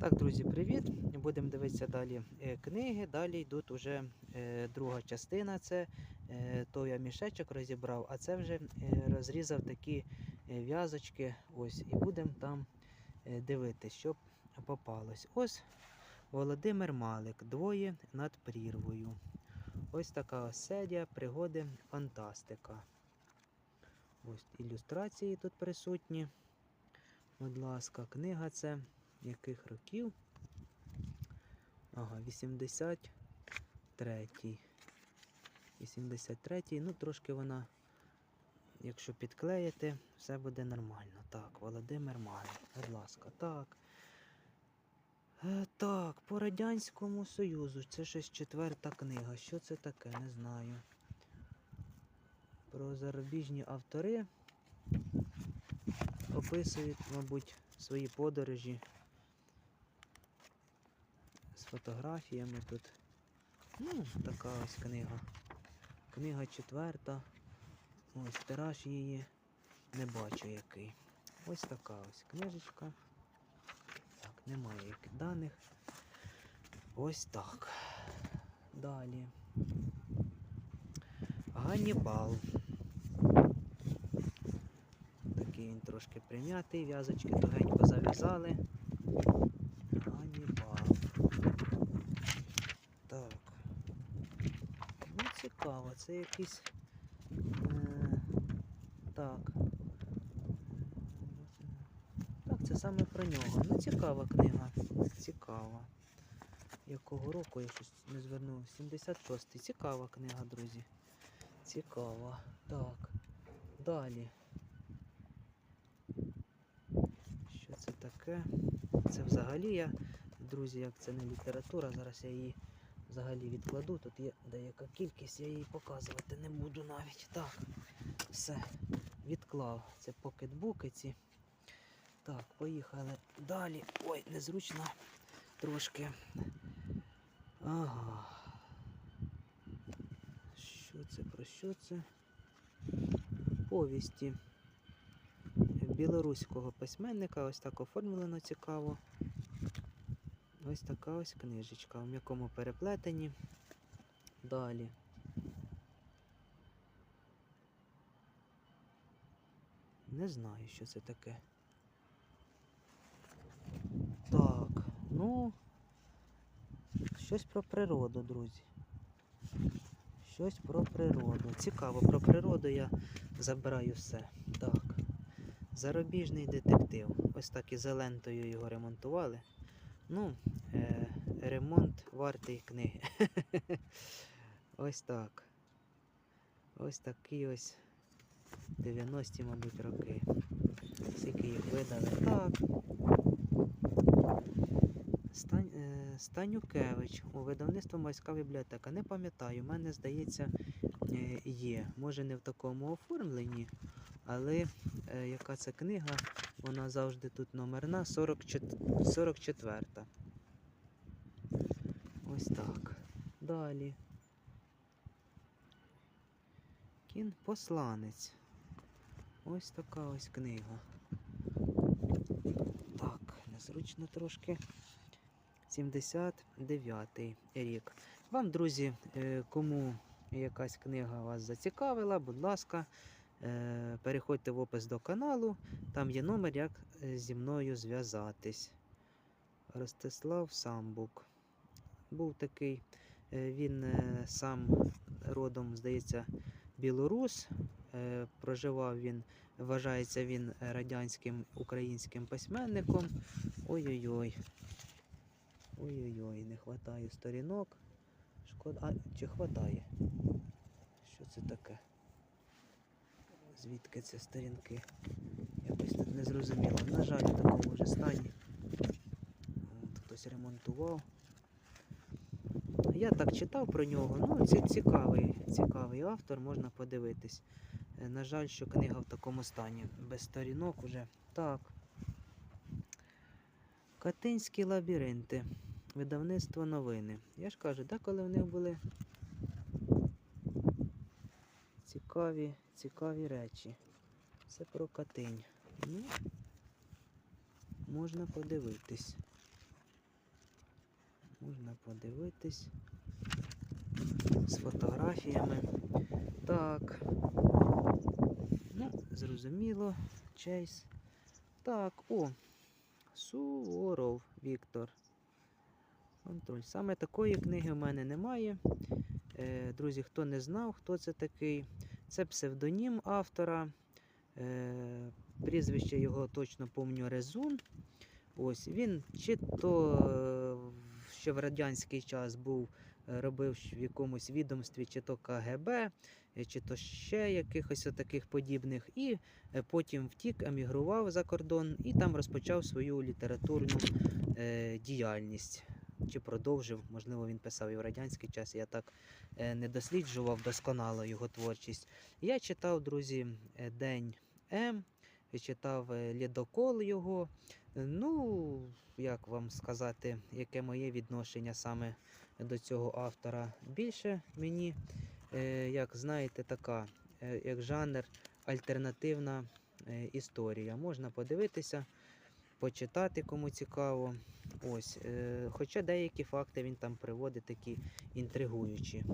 Так, друзі, привіт! Будемо дивитися далі е, книги. Далі йдуть уже е, друга частина. Це е, то я мішечок розібрав, а це вже розрізав такі в'язочки. Ось, і будемо там дивитися, що попалось. Ось Володимир Малик, двоє над прірвою. Ось така серія, пригоди, фантастика. Ось ілюстрації тут присутні. Будь ласка, книга це яких років? Ага, 83-й. 83-й, ну трошки вона, якщо підклеїти, все буде нормально. Так, Володимир Малик, будь ласка, так. Е, так, по Радянському Союзу. Це щось четверта книга. Що це таке? Не знаю. Про зарубіжні автори описують, мабуть, свої подорожі фотографіями тут. Ну, така ось книга. Книга четверта. Ось тираж її. Не бачу який. Ось така ось книжечка. Так, немає даних. Ось так. Далі. Ганнібал. Такий він трошки прим'ятий, в'язочки тугенько зав'язали. Ганнібал. Так. Ну, цікаво, це якийсь. Е, так. Так, це саме про нього. Ну, цікава книга. Цікава. Якого року я щось не звернув? 76-й. Цікава книга, друзі. Цікава. Так. Далі. Що це таке? Це взагалі я, друзі, як це не література, зараз я її взагалі відкладу. Тут є деяка кількість, я її показувати не буду навіть. Так, все, відклав. Це покетбуки ці. Так, поїхали далі. Ой, незручно трошки. Ага. Що це про що це? Повісті білоруського письменника. Ось так оформлено цікаво. Ось така ось книжечка, в м'якому переплетенні. Далі. Не знаю, що це таке. Так, ну, щось про природу, друзі. Щось про природу. Цікаво, про природу я забираю все. Так. Зарубіжний детектив. Ось так і зелентою його ремонтували. Ну, е, ремонт вартий книги. ось так. Ось такі ось 90-ті, мабуть, роки. Скільки їх видали. Так. Стань, е, Станюкевич у видавництво Майська бібліотека. Не пам'ятаю, мене здається е, є. Може не в такому оформленні, але е, яка це книга? Вона завжди тут номерна 44, 44. Ось так. Далі. Кін посланець. Ось така ось книга. Так, незручно трошки. 79 рік. Вам, друзі, е, кому якась книга вас зацікавила, будь ласка, переходьте в опис до каналу, там є номер, як е, зі мною зв'язатись. Ростислав Самбук. Був такий, е, він е, сам родом, здається, білорус. Е, Проживав він, вважається він радянським українським письменником. Ой-ой-ой. Ой-ой-ой, не хватає сторінок. Шкода. А, чи хватає? Що це таке? Звідки це сторінки? Якось тут не зрозуміло. На жаль, в такому вже стані. От, хтось ремонтував. Я так читав про нього. Ну, це цікавий, цікавий автор, можна подивитись. Е, На жаль, що книга в такому стані. Без сторінок уже. Так. Катинські лабіринти. Видавництво новини. Я ж кажу, деколи в них були цікаві, цікаві речі. Це про Катинь. Ну, можна подивитись. можна подивитись з фотографіями. Так. Ну, зрозуміло, Чейз. Так, о. Суворов Віктор. Контроль. Саме такої книги в мене немає. Е, друзі, хто не знав, хто це такий, це псевдонім автора. Е, прізвище його точно помню Резун. Ось він чи то е, ще в радянський час був, робив в якомусь відомстві, чи то КГБ, чи то ще якихось таких подібних, і потім втік, емігрував за кордон і там розпочав свою літературну діяльність. Чи продовжив, можливо, він писав і в радянський час, я так е, не досліджував досконало його творчість. Я читав, друзі, е, День М, читав е, Лідокол його. Ну, як вам сказати, яке моє відношення саме до цього автора? Більше мені, як знаєте, така, як жанр, альтернативна історія. Можна подивитися, почитати, кому цікаво. Ось, е, хоча деякі факти він там приводить такі інтригуючі.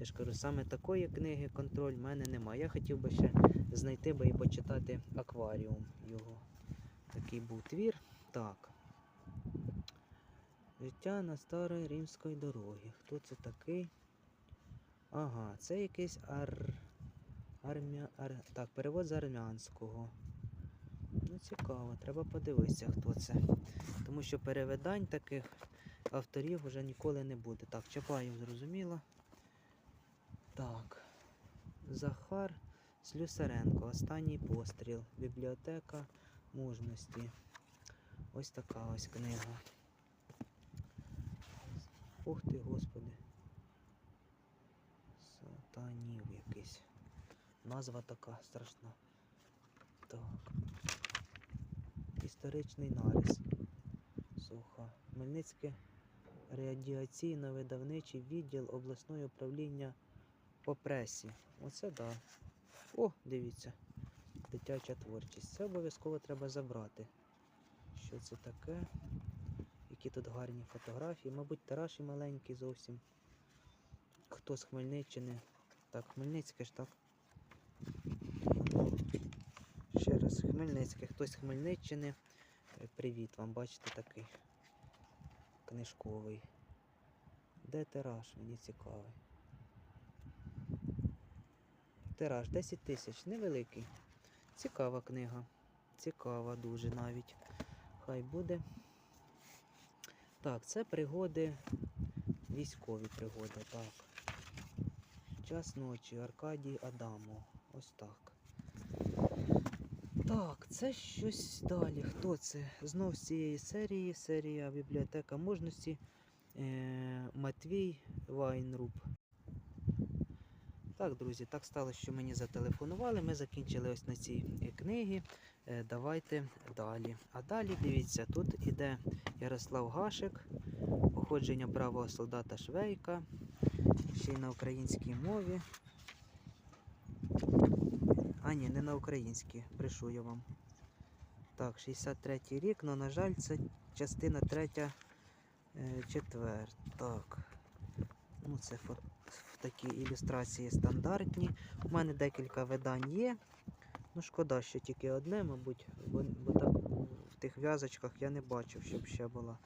Я ж кажу, саме такої книги контроль в мене немає. Я хотів би ще знайти би і почитати акваріум його. Такий був твір. Так. Життя на старої римської дорогі. Хто це такий? Ага, це якийсь ар... армя... ар... Так, перевод з армянського. Цікаво, треба подивитися, хто це. Тому що перевидань таких авторів вже ніколи не буде. Так, Чапаєв зрозуміло. Так. Захар Слюсаренко. Останній постріл. Бібліотека мужності. Ось така ось книга. Ух ти, господи. Сатанів якийсь. Назва така страшна. Так. Історичний нарис. Суха. Хмельницьке радіаційно-видавничий відділ обласного управління по пресі. Оце да. О, дивіться. Дитяча творчість. Це обов'язково треба забрати. Що це таке? Які тут гарні фотографії. Мабуть, тираж і маленький зовсім. Хто з Хмельниччини? Так, Хмельницьке ж так. Ще раз, Хмельницьке, хтось з Хмельниччини. Е, Привіт вам, бачите, такий книжковий. Де тираж? Мені цікавий. Тираж 10 тисяч, невеликий. Цікава книга. Цікава дуже навіть. Хай буде. Так, це пригоди, військові пригоди, так. Час ночі, Аркадій Адамов. Ось так. Так, це щось далі. Хто це? Знов з цієї серії. Серія Бібліотека мужності. Е, Матвій Вайнруб. Так, друзі, так сталося, що мені зателефонували. Ми закінчили ось на цій е, книгі. Е, давайте далі. А далі дивіться, тут іде Ярослав Гашик, походження бравого солдата Швейка, ще й на українській мові. А ні, не на українській, брешу я вам. Так, 63-й рік, але, на жаль, це частина 3 е, четвер. Так. Ну, це такі ілюстрації стандартні. У мене декілька видань є. Ну, шкода, що тільки одне, мабуть, бо, бо так в тих в'язочках я не бачив, щоб ще була.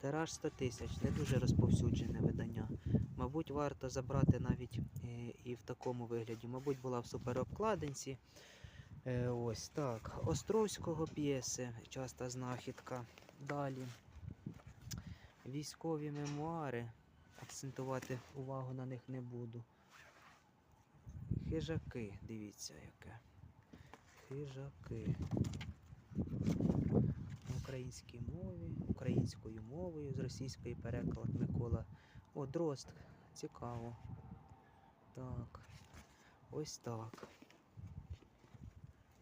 Тираж 100 тисяч, не дуже розповсюджене видання. Мабуть, варто забрати навіть е, і в такому вигляді. Мабуть, була в суперобкладинці. Е, ось так. Островського п'єси, часта знахідка. Далі. Військові мемуари. Акцентувати увагу на них не буду. Хижаки, дивіться яке. Хижаки. Українській мові, українською мовою, з російської переклад Микола. О, дрозд. Цікаво. Так. Ось так.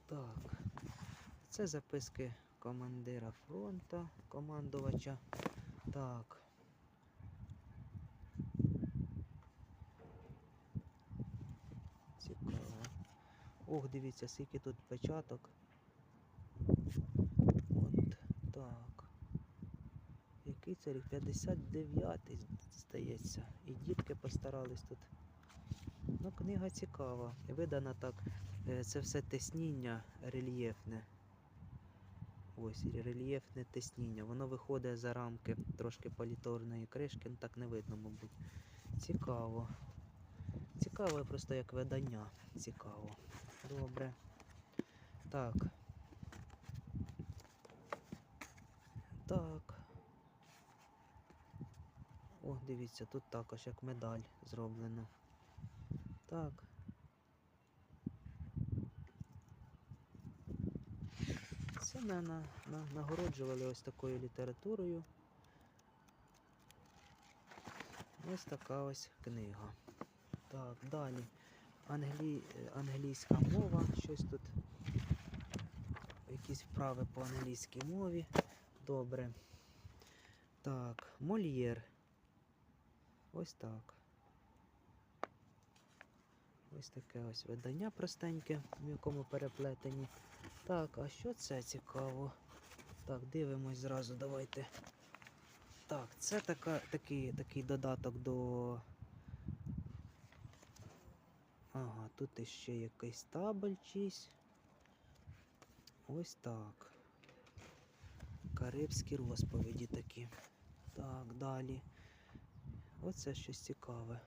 Так. Це записки командира фронта, командувача. Так. Цікаво. Ох, дивіться, скільки тут печаток. От так. Який це рік? 59-й, здається. І дітки постарались тут. Ну, книга цікава. Видана так. е, Це все тесніння рельєфне. Ось рельєфне тесніння. Воно виходить за рамки трошки політорної кришки, ну так не видно, мабуть. Цікаво. Цікаво просто як видання. Цікаво. Добре. Так. Так. О, дивіться, тут також як медаль зроблено. Так. Це мене на, на, нагороджували ось такою літературою. Ось така ось книга. Так, далі. Англі... Англійська мова, щось тут. Якісь вправи по англійській мові. Добре. Так, Мольєр. Ось так. Ось таке ось видання простеньке, в якому переплетені. Так, а що це цікаво? Так, дивимось зразу, давайте. Так, це така, такий, такий додаток до. Ага, тут іще якийсь табель чийсь. Ось так. Карибські розповіді такі. Так, далі. Оце щось цікаве.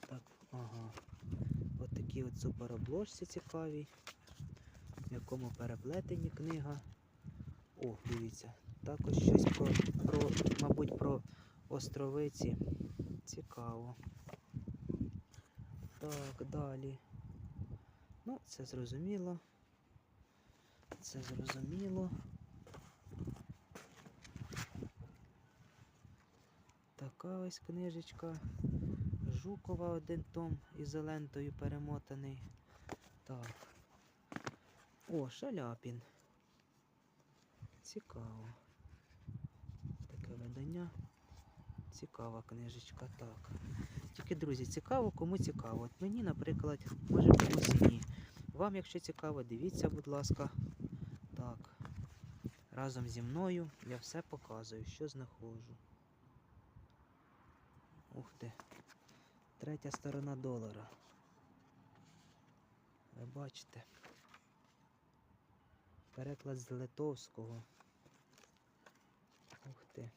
Так, ага. От такі от суперобложці цікаві, в якому переплетені книга. О, дивіться, також щось про, про мабуть, про островиці. Цікаво. Так, далі. Ну, це зрозуміло. Це зрозуміло. Така ось книжечка. Жукова один том ізолентою перемотаний. Так. О, Шаляпін. Цікаво. Таке видання. Цікава книжечка, так. Тільки, друзі, цікаво, кому цікаво. От мені, наприклад, може комусь і ні. Вам, якщо цікаво, дивіться, будь ласка. Так. Разом зі мною я все показую, що знаходжу. Ух ти. Третя сторона долара. Ви бачите. Переклад з литовського. Ух ти.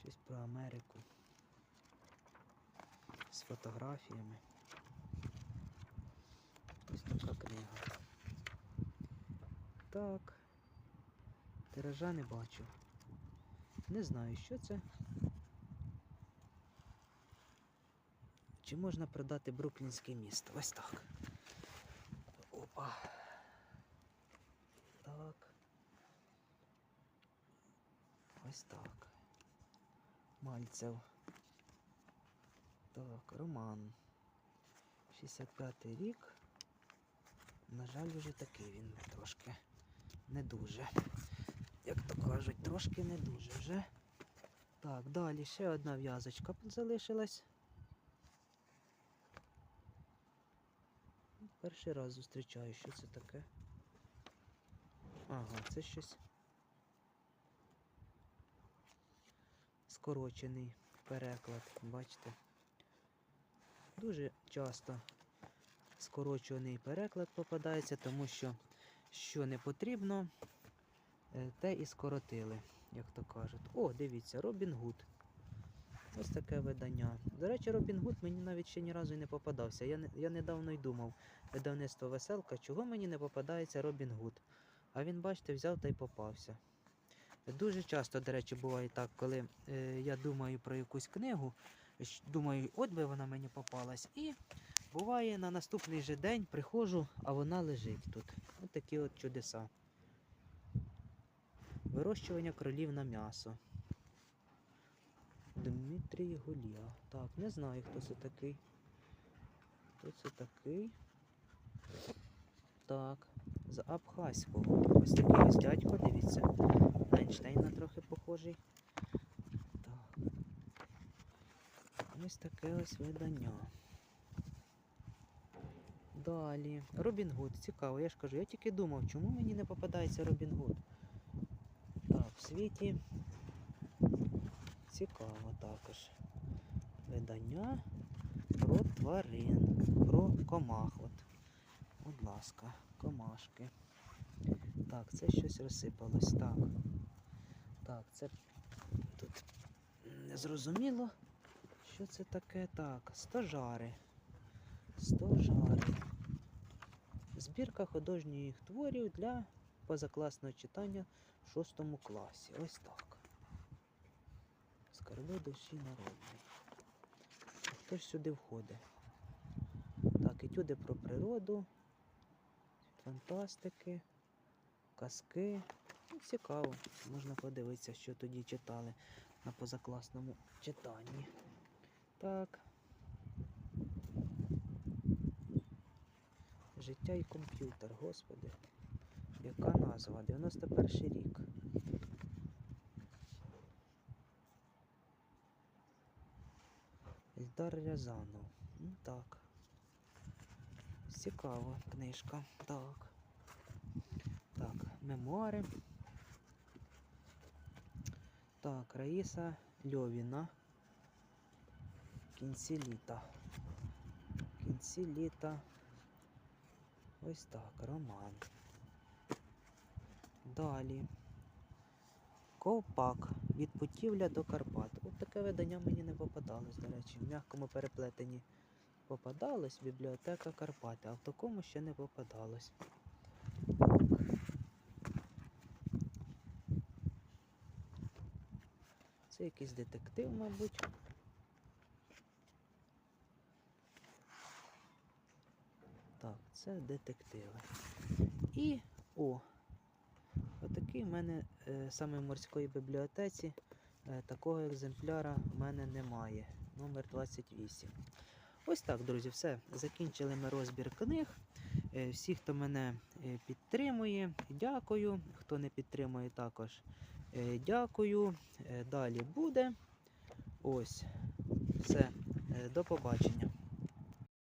Щось про Америку. З фотографіями. Ось така книга. Так. Тиража не бачу. Не знаю, що це. Чи можна продати Бруклінське місто? Ось так. Опа. Так. Ось так. Мальцев. Так, Роман. 65-й рік. На жаль, вже такий він трошки не дуже. Як то кажуть, трошки не дуже вже. Так, далі ще одна в'язочка залишилась. Перший раз зустрічаю, що це таке. Ага, це щось скорочений переклад, бачите? Дуже часто скорочений переклад попадається, тому що що не потрібно, е, те і скоротили, як то кажуть. О, дивіться, Робін Гуд. Ось таке видання. До речі, Робін Гуд мені навіть ще ні разу не попадався. Я, я недавно й думав, видавництво Веселка, чого мені не попадається Робін Гуд. А він, бачите, взяв та й попався. Дуже часто, до речі, буває так, коли е, я думаю про якусь книгу, думаю, от би вона мені попалась. І буває на наступний же день приходжу, а вона лежить тут. Ось такі от чудеса. Вирощування кролів на м'ясо. Дмитрій Гулія. Так, не знаю, хто це такий. Хто це такий? Так, з Абхазького. Ось такий ось дядько, дивіться. На Ейнштейна трохи похожий. Так. Ось таке ось видання. Далі. Робін Гуд. Цікаво, я ж кажу, я тільки думав, чому мені не попадається Робін Гуд. Так, в світі. Цікаво також. Видання про тварин, про комах. От. Будь ласка, комашки. Так, це щось розсипалось. Так. Так, це тут незрозуміло. Що це таке? Так, стожари. Стожари. Збірка художніх творів для позакласного читання в шостому класі. Ось так. Скарби душі народної. Хто ж сюди входить? Так, етюди про природу, фантастики, казки. Ну, цікаво. Можна подивитися, що тоді читали на позакласному читанні. Так. Життя і комп'ютер, господи. Яка назва? 91 рік. Ільдар Рязанов. Ну так. Цікава книжка. Так. Так, мемуари. Так, Раїса Льовіна. Кінці літа. Кінці літа. Ось так, роман. Далі. Ковпак. Від путівля до Карпат. От таке видання мені не попадалось, до речі. В м'якому переплетенні попадалось бібліотека Карпати, а в такому ще не попадалось. Це якийсь детектив, мабуть. Так, це детективи. І о! Отакий в мене е, саме в морської бібліотеці. Е, такого екземпляра в мене немає. Номер 28. Ось так, друзі, все. Закінчили ми розбір книг. Е, всі, хто мене підтримує, дякую. Хто не підтримує, також дякую. Далі буде. Ось. Все. До побачення.